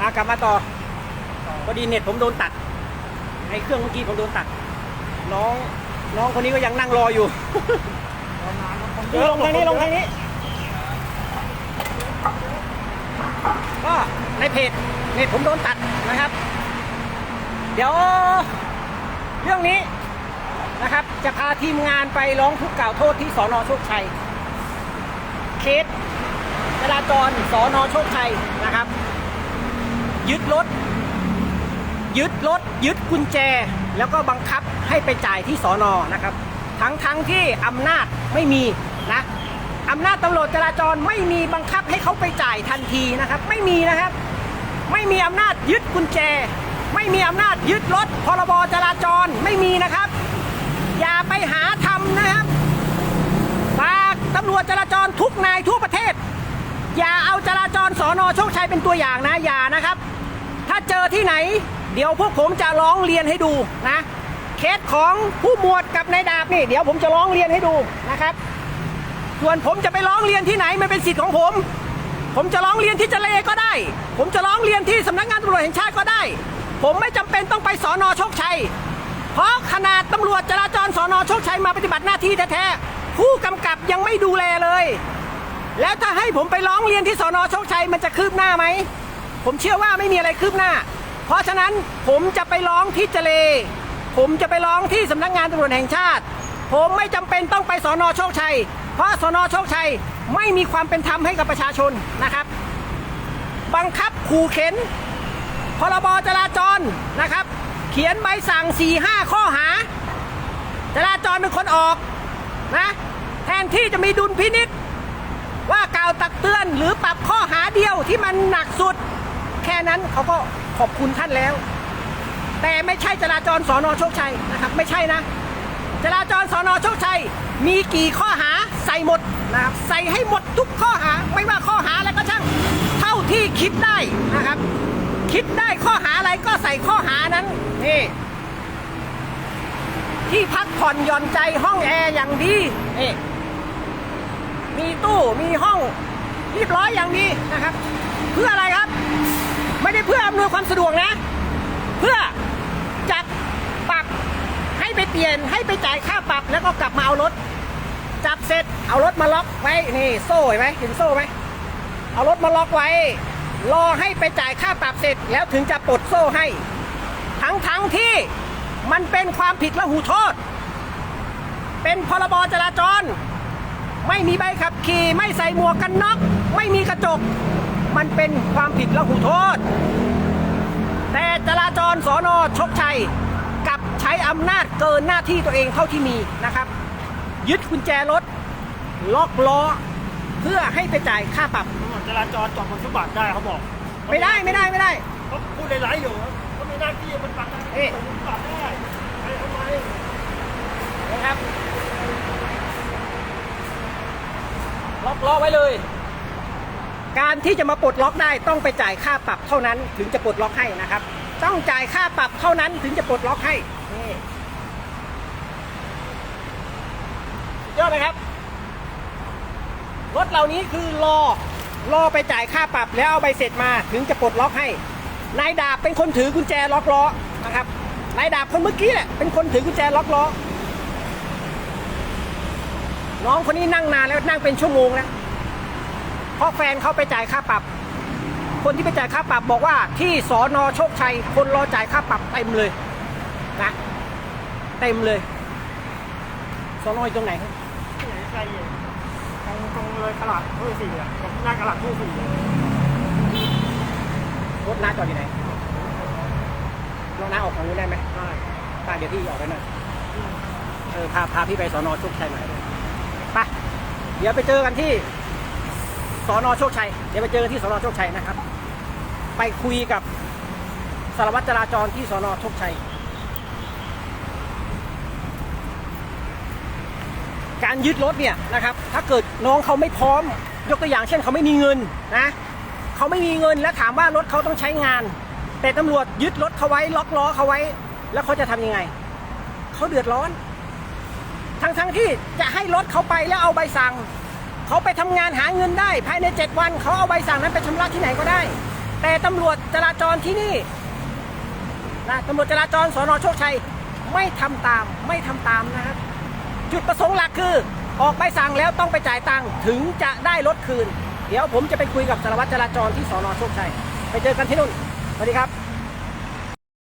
อากลับมาต่อพอดีเน็ตผมโดนตัดไอ้เครื่องเมื่อกี้ผมโดนตัด น้องน้องคนนี้ก็ยังนั่งรออยู่เดี๋ยวลงทางนี้ลงทางนี้ก็ในเพจเน็ตผมโดนตัดนะครับ เดี๋ยวเรื่องนี้นะครับ จะพาทีมงานไปร้องทุกข์กล่าวโทษที่สอนอโชคชัยเคสจราจรสอนอโชคชัยนะครับ ยึดรถ ยึดรถ ยึดกุญแจ แล้วก็บังคับให้ไปจ่ายที่สอนอนะครับ ทั้งทั้งที่อำนาจไม่มีนะอำนาจตำรวจจราจรไม่มีบังคับให้เขาไปจ่ายทันทีนะครับ ไม่มีนะครับ ไม่มีอำนาจยึดกุญแจ ไม่มีอำนาจยึดรถพรบจราจรไม่มีนะครับ อย่าไปหาทำนะครับฝากตำรวจจราจรทุกนายทั่วประเทศ อย่าเอาจราจรสอนอโชคชัยเป็นตัวอย่างนะอย่านะครับ ถ้าเจอที่ไหน เดี๋ยวพวกผมจะร้องเรียนให้ดูนะ เคสของผู้หมวดกับนายดาบนี่ เดี๋ยวผมจะร้องเรียนให้ดูนะครับ ส่วนผมจะไปร้องเรียนที่ไหนมันเป็นสิทธิ์ของผม ผมจะร้องเรียนที่เจเลก็ได้ ผมจะร้องเรียนที่สำนักงานตำรวจแห่งชาติก็ได้ ผมไม่จำเป็นต้องไปสอนอโชคชัย เพราะขนาดตำรวจจราจรสอนอโชคชัยมาปฏิบัติหน้าที่แท้ๆผู้กำกับยังไม่ดูแลเลย แล้วถ้าให้ผมไปร้องเรียนที่สอนอโชคชัยมันจะคืบหน้าไหม ผมเชื่อว่าไม่มีอะไรคืบหน้า เพราะฉะนั้นผมจะไปร้องที่เจเล ผมจะไปร้องที่สำนักงานตำรวจแห่งชาติ ผมไม่จำเป็นต้องไปสอนอโชคชัย เพราะสอนอโชคชัยไม่มีความเป็นธรรมให้กับประชาชนนะครับ บังคับขู่เข็นพรบจราจรนะครับ เขียนใบสั่ง4 5ข้อหา จราจรเป็นคนออกนะแทนที่จะมีดุลพินิษว่ากล่าวตักเตือนหรือปรับข้อหาเดียวที่มันหนักสุด แค่นั้นเขาก็ขอบคุณท่านแล้ว แต่ไม่ใช่จราจรสอนอโชคชัยนะครับ ไม่ใช่นะ จราจรสอนอโชคชัย มีกี่ข้อหาใส่หมดนะครับใส่ให้หมดทุกข้อหาไม่ว่าข้อหาอะไรก็ช่างเท่าที่คิดได้นะครับ คิดได้ข้อหาอะไรก็ใส่ข้อหานั้นนี่ที่พักผ่อนหย่อนใจห้องแอร์อย่างดีนี่มีตู้มีห้องเรียบร้อยอย่างดีนะครับ เพื่ออะไร ไม่ได้เพื่ออำนวยความสะดวกนะ เพื่อจัดปรับให้ไปเปลี่ยนให้ไปจ่ายค่าปรับแล้วก็กลับมาเอารถ จับเสร็จเอารถมาล็อกไว้นี่โซ่เห็นไหมเห็นโซ่ไหมเอารถมาล็อกไว้ รอให้ไปจ่ายค่าปรับเสร็จ แล้วถึงจะปลดโซ่ให้ ทั้งทั้งที่มันเป็นความผิดละหูโทษ เป็นพรบจราจร ไม่มีใบขับขี่ไม่ใส่หมวกกันน็อก ไม่มีกระจก มันเป็นความผิดละหูโทษ แต่จราจรสอนอชกชัยกลับใช้อำนาจเกินหน้าที่ตัวเองเท่าที่มีนะครับ ยึดกุญแจรถ ล็อกล้อ เพื่อให้ไปจ่ายค่าปรับจราจรจอดบนฟุตบาทได้เขาบอกไม่ได้ไม่ได้ไม่ได้เขาพูดหลายๆอยู่เขามีหน้าที่มันปักได้เอ๊ะบนฟุตบาทได้ไปทำไมนะครับล็อกล้อไว้เลย การที่จะมาปลดล็อกได้ต้องไปจ่ายค่าปรับเท่านั้นถึงจะปลดล็อกให้นะครับ ต้องจ่ายค่าปรับเท่านั้นถึงจะปลดล็อกให้นี่ยอดไหมครับรถเหล่านี้คือรอรอไปจ่ายค่าปรับแล้วเอาใบเสร็จมาถึงจะปลดล็อกให้นายดาบเป็นคนถือกุญแจล็อกล้อนะครับนายดาบคนเมื่อกี้แหละเป็นคนถือกุญแจล็อกล้อน้องคนนี้นั่งนานแล้วนั่งเป็นชั่วโมงแล้ว เพราะแฟนเขาไปจ่ายค่าปรับ คนที่ไปจ่ายค่าปรับบอกว่าที่สอนอโชคชัย คนรอจ่ายค่าปรับเต็มเลยนะเต็มเลยสอนออยู่ตรงไหนครับที่ไหนไกลอยู่ตรงตรงเลยตลาดทุ่งสี่อะตรงหน้าตลาดทุ่งสี่อะรถน้าจอดอยู่ไหนรถน้าออกทางนู้นได้ไหมได้ป้าเดี๋ยวพี่ออกไปหน่อยเออพาพาพี่ไปสอนอโชคชัยหน่อยไปเดี๋ยวไปเจอกันที่ สอนอโชคชัย เดี๋ยวไปเจอกันที่สอนอโชคชัยนะครับ ไปคุยกับสารวัตรจราจรที่สอนอโชคชัย การยึดรถเนี่ยนะครับ ถ้าเกิดน้องเขาไม่พร้อม ยกตัวอย่างเช่นเขาไม่มีเงินนะเขาไม่มีเงินแล้วถามว่ารถเขาต้องใช้งาน แต่ตำรวจยึดรถเขาไว้ล็อกล้อเขาไว้ แล้วเขาจะทำยังไงเขาเดือดร้อน ทั้งทั้งที่จะให้รถเขาไปแล้วเอาใบสั่ง เขาไปทำงานหาเงินได้ภายใน 7 วัน เขาเอาใบสั่งนั้นไปชำระที่ไหนก็ได้ แต่ตำรวจจราจรที่นี่นะตำรวจจราจรสอนอโชคชัยไม่ทำตามไม่ทำตามนะครับจุดประสงค์หลักคือ ออกใบสั่งแล้วต้องไปจ่ายตังค์ถึงจะได้รถคืน เดี๋ยวผมจะไปคุยกับสารวัตรจราจรที่สอนอโชคชัย ไปเจอกันที่นู่นสวัสดีครับ